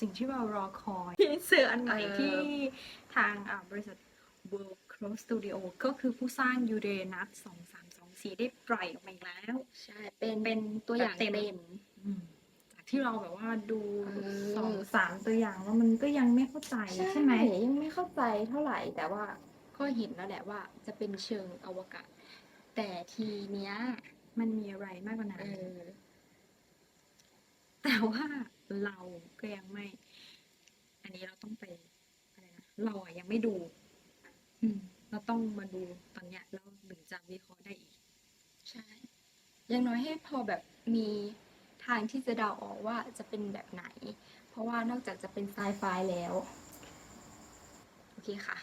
สิ่งที่เรารอคอยทีเซอร์อันใหม่เออที่ทางอ่าบริษัท World Cross Studio ก็คือผู้สร้าง Uranus 2324ได้ปล่อยออกมาอีกแล้ว ใช่ เป็นเป็นตัวอย่างแบบเต็มเต็มจากที่เราแบบว่าดูเออสองสามตัวอย่างแล้วมันก็ยังไม่เข้าใจใช่ไหมยังไม่เข้าใจเท่าไหร่แต่ว่าก็เห็นแล้วแหละว่าจะเป็นเชิงอวกาศ แต่ทีเนี้ยมันมีอะไรมากกว่านั้นเออแต่ว่า เราก็ยังไม่ อันนี้เราต้องไปอะไรนะเราอะยังไม่ดู อืม เราต้องมาดูตอนเนี้ยแล้วถึงจะวิเคราะห์ได้อีก ใช่อยังน้อยให้พอแบบมีทางที่จะเดาออกว่าจะเป็นแบบไหน เพราะว่านอกจากจะเป็นไซไฟแล้ว โอเคค่ะ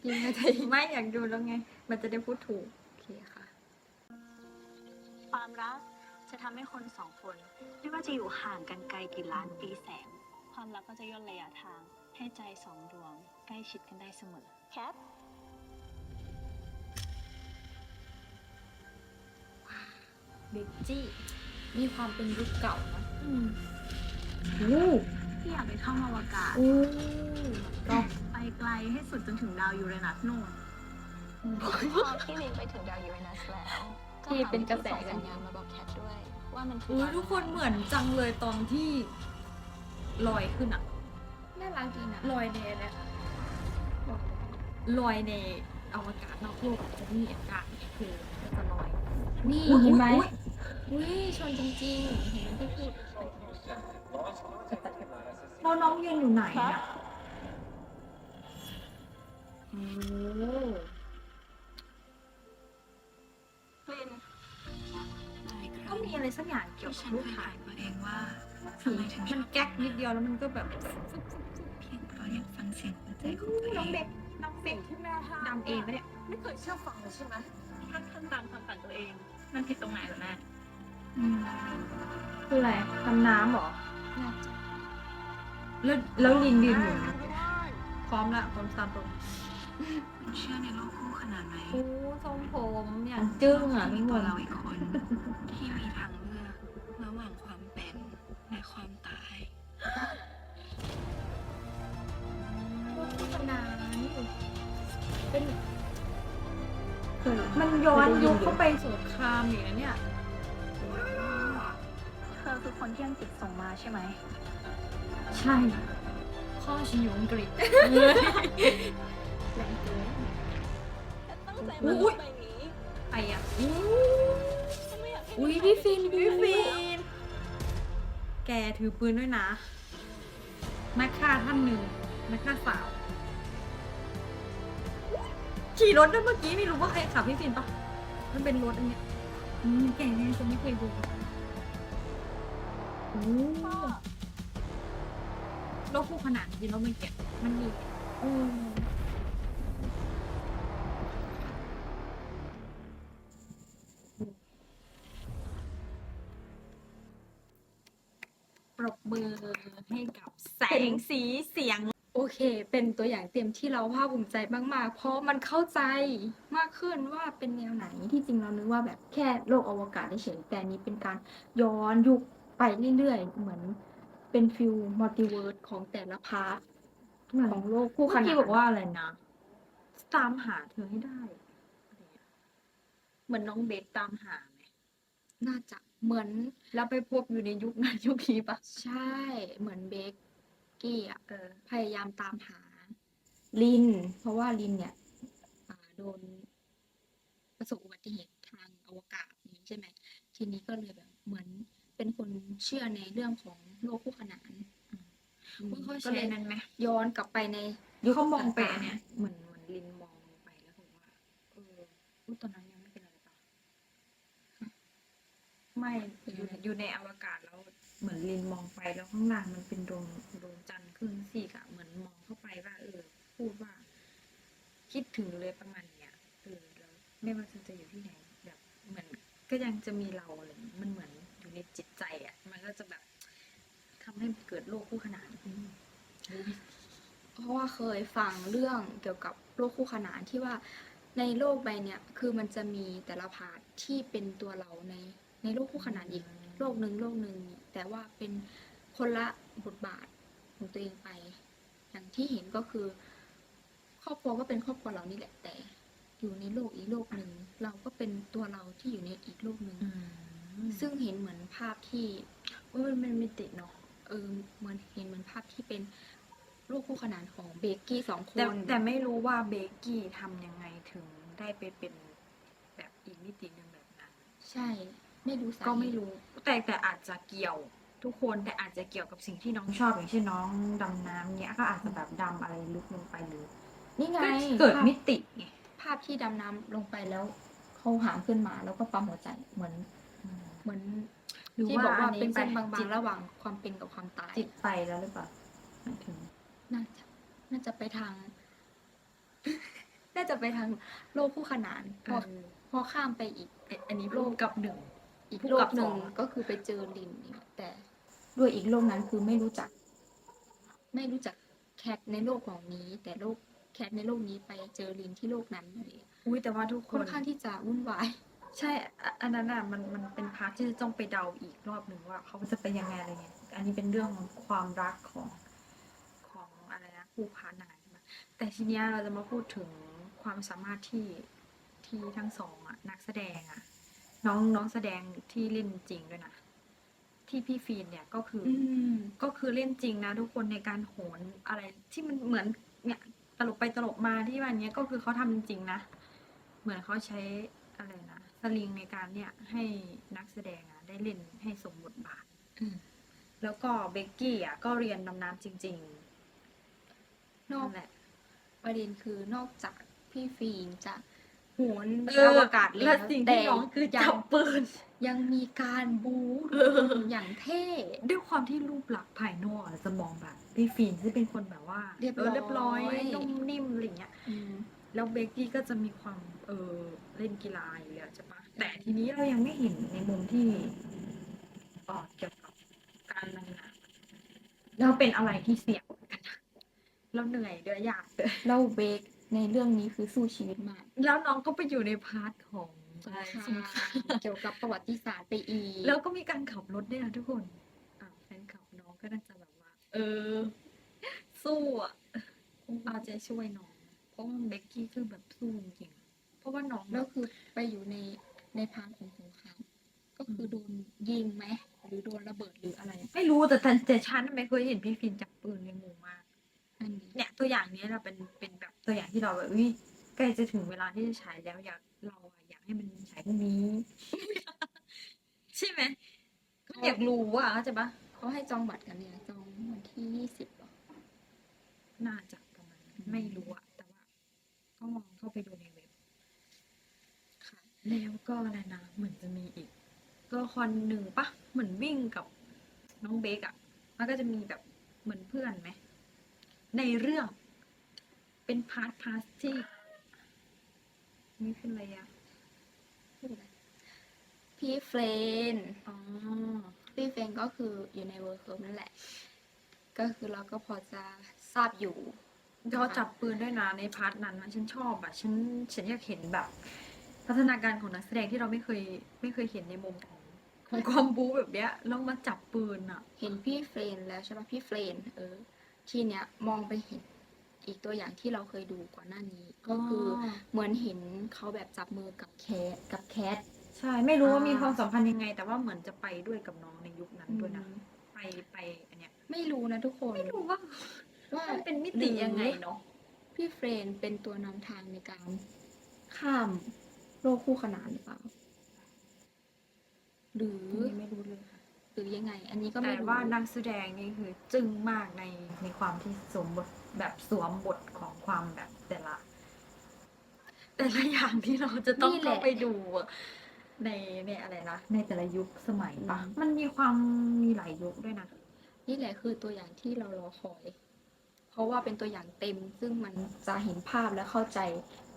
พี่ไม่ได้ไม่อยากดูแล้วไง มันจะได้พูดถูก โอเคค่ะ ความรัก จะทำให้คนสองคน ไม่ว่าจะอยู่ห่างกันไกลกี่ล้านปีแสง ความรักก็จะย่นระยะทาง ให้ใจสองดวง ใกล้ชิดกันได้เสมอ แคทเบกจี้ มีความเป็นยุคเก่านะอืมที่อยากไปท่องอวกาศอู้ก็ไปไกลให้สุดจนถึงดาวยูเรนัสโน่นพอพี่ลินไปถึงดาวยูเรนัสแล้ว ที่เป็นกระแสกันสัญญาณมาบอกแคทด้วย ว่ามันคืออุ้ยดาวทุกคนเหมือนจังเลยตอนที่ลอยขึ้นอะน่ารักดีนะลอยในเนี่ยลอยในอวกาศนอกโลกอะจะมีอากาศคือก็จะลอยนี่อุ๊ยเห็นไหมอุ๊ยอุ้ยชนจริงๆเห็นที่พูดแล้วน้องยืนอยู่ไหนอะโอ้ ลินก็มีอะไรสักอย่างเกี่ยวกับรูปถ่ายตัวเองว่าผีมันแก๊กนิดเดียวแล้วมันก็แบบเพียงเพราะอยากฟังเสียงหัวใจของตัวน้องเองเด็กน้องเด็กที่แม่ดำเองปะเนี่ย ไม่เคยเชื่อฟังเลยใช่ไหมถ้าทำตามความฝันตัวเอง มันผิดตรงไหนเหรอแม่คืออะไรทำน้ำเหรอน่าจะแล้วแล้วลินยืนอยู่พร้อมละพร้อมตามตรงคุณเชื่อในโลกคู่ข นาดไหนโอ้ทรงผมอย่างจึ้งอะมีพี่มตัวนต์เราอีกคน ที่มีทางเลือกระหว่างความเป็นและความตาย โฆษณานี่เป็นมันย้อนยุคเข้าไปสงครามอย่างนี้เนี่ยเธอคือคนที่อังกฤษส่งมาใช่ไหม ใช่พ่อฉันอยู่อังกฤษ อุ๊มายโลกใบนี้ไปอะฉันไม่อยากให้อุ้ยพี่ฟินพี่ฟินแกถือปืนด้วยนะนักฆ่าท่านหนึ่งนักฆ่าสาว ขี่รถด้วยเมื่อกี้ไม่รู้ว่าใครขับพี่ฟินปะมันเป็นรถอันเนี้ยอืมแกเนี่ยจะไม่เคยดูโอ้โลกคู่ขนานจริงๆแล้วมันเก็บมันมีอืม สงสีเสียง โอเค เป็นตัวอย่างเต็มที่เราภาคภูมิใจมากๆ เพราะมันเข้าใจมากขึ้นว่าเป็นแนวไหนที่จริงเรานึกว่าแบบแค่โลกอวกาศเฉยๆแต่อันนี้เป็นการย้อนยุคไปเรื่อยๆ เหมือนเป็นฟิลมัลติเวิร์สของแต่ละพาร์ทของโลกคู่เมื่ขอนานกี้บอกว่าอะไรนะตามหาเธอให้ได้อะไรเงี้ยเหมือนน้องเบสตามหาไหมน่าจะเหมือนแล้วไปพบอยู่ในยุคนั้นยุคนี้ปะใช่ เหมือนเบก กี้อะเออพยายามตามหาลิน เพราะว่าลินเนี่ยอ่าโดนประสบอุบัติเหตุทางอวกาศนี้ใช่ไหมทีนี้ก็เลยแบบเหมือนเป็นคนเชื่อในเรื่องของโลกคู่ขนานอืมเขาก็ใช้เลยนั้นไหมย้อนกลับไปในเขามองไปต่าอันๆเนี้ยเหมือนเหมือนลินมองลงไปแล้วบอกว่าเอออุ๊ยตอนนั้นยังไม่เป็นอะไรปะไม่อยู่ในอยู่ในอวกาศแล้วเหมือนลินมองไปแล้วข้างล่างมันเป็นดวงดวงจันทร์ ครึ่งซีกอะเหมือนมองเข้าไปว่าเออ พูดว่า คิดถึงเลยประมาณเนี้ยเออแล้วไม่ว่าเธอจะอยู่ที่ไหนแบบเหมือนก็ยังจะมีเราอะไรอย่างเงี้ยมันเหมือนอยู่ในจิตใจอะมันก็จะแบบทำให้เกิดโลกคู่ขนานขึ้นเพราะว่าเคยฟังเรื่องเกี่ยวกับโลกคู่ขนานที่ว่าในโลกใบเนี้ยคือมันจะมีแต่ละพาร์ทที่เป็นตัวเราในในโลกคู่ขนานอีกโลกหนึ่งโลกหนึ่งแต่ว่าเป็นคนละบทบาท ของตัวเองไป อย่างที่เห็นก็คือ ครอบครัวก็เป็นครอบครัวเรานี่แหละแต่ อยู่ในโลกอีกโลกหนึ่งเราก็เป็นตัวเราที่อยู่ในอีกโลกหนึ่งซึ่งซึ่งเห็นเหมือนภาพที่เออมันไม่ติดเนาะเออเหมือนเห็นเหมือนภาพที่เป็นโลกคู่ขนานของเบกกี้สองคแต่นแต่ไม่รู้ว่าเบกกี้ทำยังไงถึงได้ไปเป็นแบบอีกมิติหนึ่งแบบนั้น ใช่ ไม่รู้สาเหตุก็ไม่รู้ แต่แต่อาจจะเกี่ยว ทุกคนแต่อาจจะเกี่ยวกับสิ่งที่น้องชอบอย่างเช่นน้องดำน้ำเนี้ยก็อาจจะแบบดำอะไรลึกลงไปหรือนี่ไงเกิดภาพมิติไงภาพที่ดำน้ำลงไปแล้วเขาหามขึ้นมาแล้วก็ปั๊มหัวใจเหมือน เหมือนหรือที่ว่าบอกว่าอัเป็นเส้นบาจิงตๆระหว่างความเป็นกับความตายจิตไปแล้วหรือเปล่าหมายถึง น่าจะน่าจะไปทาง น่าจะไปทางโลกคู่ขนานพอพอข้ามไปอีกเอ่ออันนี้โลกกับหนึ่ง อีกคู่โลกักบหนึ่สงองก็คือไปเจอลินเนี่ยแต่ ด้วยอีกโลกนั้นคือไม่รู้จัก ไม่รู้จักแคทในโลกของนี้ แต่โลกแคทในโลกนี้ไปเจอลินที่โลกนั้นอะไรอย่างเงี้ยอุ้ยแต่ว่าทุกคค่อนนข้างที่จะวุ่นวาย ใช่อะอันนั้นอะมันมันเป็นพาร์ทที่จะต้องไปเดาอีกรอบหนึ่งว่าเขาจะเป็นยังไงอะไรเงี้ยอันนี้เป็นเรื่องของความรักของของอะไรนะคู่พาร์ทนายใช่ไหมแต่ทีเนี้ยเราจะมาพูดถึงความสามารถที่ที่ทั้งสองอะนักแสดงอะน้องน้องแสดงที่เล่นจริงด้วยนะ ที่พี่ฟีนเนี่ยก็คืออมก็คือเล่นจริงนะทุกคนในการโหนอะไรที่มันเหมือนเนี่ยตลกไปตลกมาที่วันเนี้ยก็คือเขาทำจริงๆนะ เหมือนเขาใช้อะไรนะสลิงในการเนี่ยให้นักแสดงอะได้เล่นให้สมบทบาทอืมแล้วก็เบกกี้อะก็เรียนดำน้ำจริงนๆอกนั่นแหละประเด็นคือนอกจากพี่ฟิล์มจะโหนเอออวกาศเลยและสิ่งที่น้องคือจับปืน ยังมีการบู๊เอออย่างเท่ด้วยความที่รูปลักษณ์ภายนอกอะจะมองแบบพี่ฟีนที่เป็นคนแบบว่าเรียบออเรียบร้อยร้อยนุ่มนิ่มอะไรอย่างเงี้ยอืมแล้วเบกกี้ก็จะมีความเออเล่นกีฬาอยู่แล้วใช่ปะแต่ทีนี้เรายังไม่เห็นในมุมที่เอ่อเกี่ยวกับการดำน้ำแล้วเป็นอะไรที่เสี่ยงเหมือนกันนะเราเหนื่อยด้วยยากด้วยแล้วเบคในเรื่องนี้คือสู้ชีวิตมาก แล้วน้องก็ไปอยู่ในพาร์ทของ สงอะไรคราสงครามมเกี่ยวกับประวัติศาสตร์ไปอีกแล้วก็มีการขับรถด้วยนะทุกคนอ่าแฟนขับน้องก็น่าจะแบบว่า เออ สู้อะเอาใจช่วยน้อง เพราะว่าเบกกี้คือแบบสู้จริงๆเพราะว่าน้องแบแล้วบคือไปอยู่ในในพานของสงครามก็คือโดนยิงไหมหรือโดนระเบิดหรืออะไร ไม่รู้แต่แต่แต่ฉันไม่เคยเห็นพี่ฟินจับปืนเลยงงมากอันนี้เนี่ยตัวอย่างเนี้ยเราเป็นเป็นแบบตัวอย่างที่เราแบบอุ้ยใกล้จะถึงเวลาที่จะฉายแล้วอยาก นี้ ใช่ไหมมันอยากรู้อะเข้าใจปะเขาให้จองบัตรกันเนี่ยจองวันที่ยี่สิบหรอน่าจะประมาณนั้นไม่รู้อะแต่ว่า ก็มองเข้าไปดูในเว็บ ค่ะ แล้วก็อะไรนะเหมือนจะมีอีกตัวละครหนึ่งปะเหมือนวิ่งกับน้องเบคอะมันก็จะมีแบบเหมือนเพื่อนไหมในเรื่อง เป็นพาร์ทพาร์ทที่นี่คืออะไรอะ พี่เฟรนอ๋อพี่เฟรนก็คืออยู่ในเวิร์คเคิร์นั่นแหละ ก็คือเราก็พอจะทราบอยู่เขาจับปืนด้วยนะในพาร์ทนั้นนะฉันชอบอะฉันฉันอยากเห็นแบบ พัฒนาการของนักแสดงที่เราไม่เคยไม่เคยเห็นในมุมของของความบู๊แบบเนี้ยแล้วมาจับปืนอะเห็นพี่เฟรนแล้วใช่ปะพี่เฟรนเออ ทีเนี้ยมองไปเห็นอีกตัวอย่างที่เราเคยดูก่อนหน้านี้ ก็คืออเหมือนเห็นเขาแบบจับมือกับแคทกับแคท ใช่ ไม่รู้ว่าอ่ามีมีความสัมพันธ์ยังไง แต่ว่าเหมือนจะไปด้วยกับน้องในยุคนั้นด้วยนะอืมไปไปอันเนี้ย ไม่รู้นะทุกคน ไม่รู้ว่าว่ามันเป็นมิติยังไงเนาะ พี่เฟรนเป็นตัวนำทางในการข้ามโลกคู่ขนานหรือเปล่า หรือไม่รู้เลยค่ะ หรือยังไง อันนี้ก็ไม่แต่รู้ว่านักแสดงนี่คือจึ้งมากในในความที่สวมบทแบบสวมบทของความแบบแต่ละ แต่ละอย่างที่เราจะต้องเข้าไปดู ในในอะไรนะในแต่ละยุคสมัยปะมันมีความมีหลายยุคด้วยนะนี่แหละคือตัวอย่างที่เรารอคอย เพราะว่าเป็นตัวอย่างเต็ม ซึ่งมันจะเห็นภาพและเข้าใจ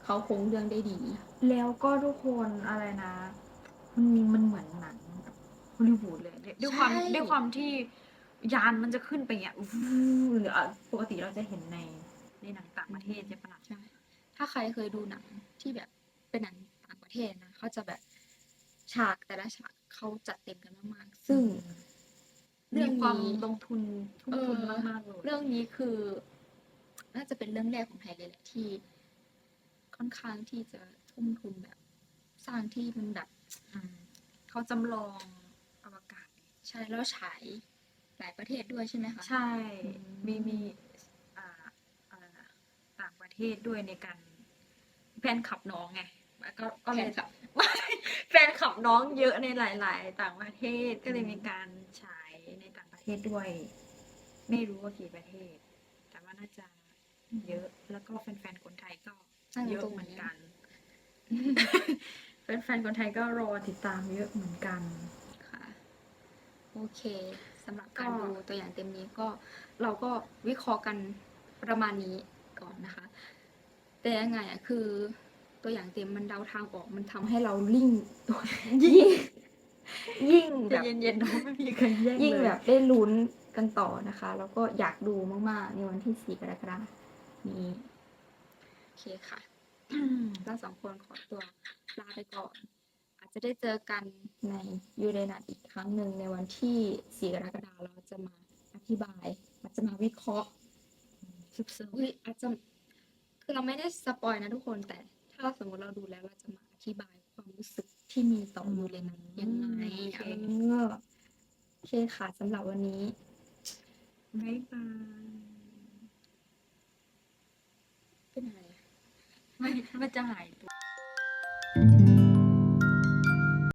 เขาโครงเรื่องได้ดี แล้วก็ทุกคนอะไรนะ มันมีมันเหมือนหนังแบบฮอลลีวูดเลยด้วยความใช่ ด้วยความที่ยานมันจะขึ้นไปอย่างเงี้ยวู้หรืออะปกติเราจะเห็นในในหนังต่างประเทศใช่ปะล่ะ ใช่ถ้าใครเคยดูหนังที่แบบเป็นหนังต่างประเทศนะเขาจะแบบ ฉากแต่ละฉากเขาจัดเต็มกันมากๆ ซึ่งในเรื่องมีความนี้ ลงทุนทุ่มทุนมากๆเลยเรื่องนี้คือ น่าจะเป็นเรื่องแรกของไทยเลยแหละที่ ค่อนข้างที่จะทุ่มทุนแบบ สร้างที่มันแบบอืมเขาจำลองอวกาศ ใช่แล้วฉายหลายประเทศด้วยใช่ไหมคะ ใช่ อืม มีมีอ่าอะไรนะต่างประเทศด้วยในการแฟนขับน้องไง ก็ก็เลยแฟนคลับไม่แฟนขับน้องเยอะในหลาย ๆ ต่างประเทศก็เลยมีการฉายในต่างประเทศด้วย ไม่รู้ว่ากี่ประเทศ แต่ว่าน่าจะเยอะแล้วก็แฟนๆคนไทยก็นั่งอยู่เยอะตรงเหมือนนี้กันแฟนๆคนไทยก็รอติดตามเยอะเหมือนกันค่ะ โอเคสำหรับการก็ดูตัวอย่างเต็มนี้ก็เราก็วิเคราะห์กันประมาณนี้ก่อนนะคะ แต่ยังไงอะคือ ตัวอย่างเต็มมันเดาทางออกมันทำให้เราลิ่งตัวยิ่ง ยิ่งใจแบบเย็นๆนะไม่มีใครแย่งยิ่งเลยแบบได้ลุ้นกันต่อนะคะ แล้วก็อยากดูมาก ๆ ในวันที่ 4 กรกฎาคมนี้ โอเคค่ะ เราสองคนขอตัวลาไปก่อน อาจจะได้เจอกันในยูเรนัสอีกครั้งหนึ่งในวันที่ 4 กรกฎาคมเราจะมาอธิบายอาจจะมาวิเคราะห์ ซึบเฮ้ยอาจจะคือเราไม่ได้สปอยนะทุกคนแต่ ถ้าสมมติเราดูแล้วเราจะมาอธิบายความรู้สึกที่มีต่อยูเรนัสยังไงเออโอเคค่ะสำหรับวันนี้ๆบ๊ายบาย เป็นอะไรไม่มันจะหายตัว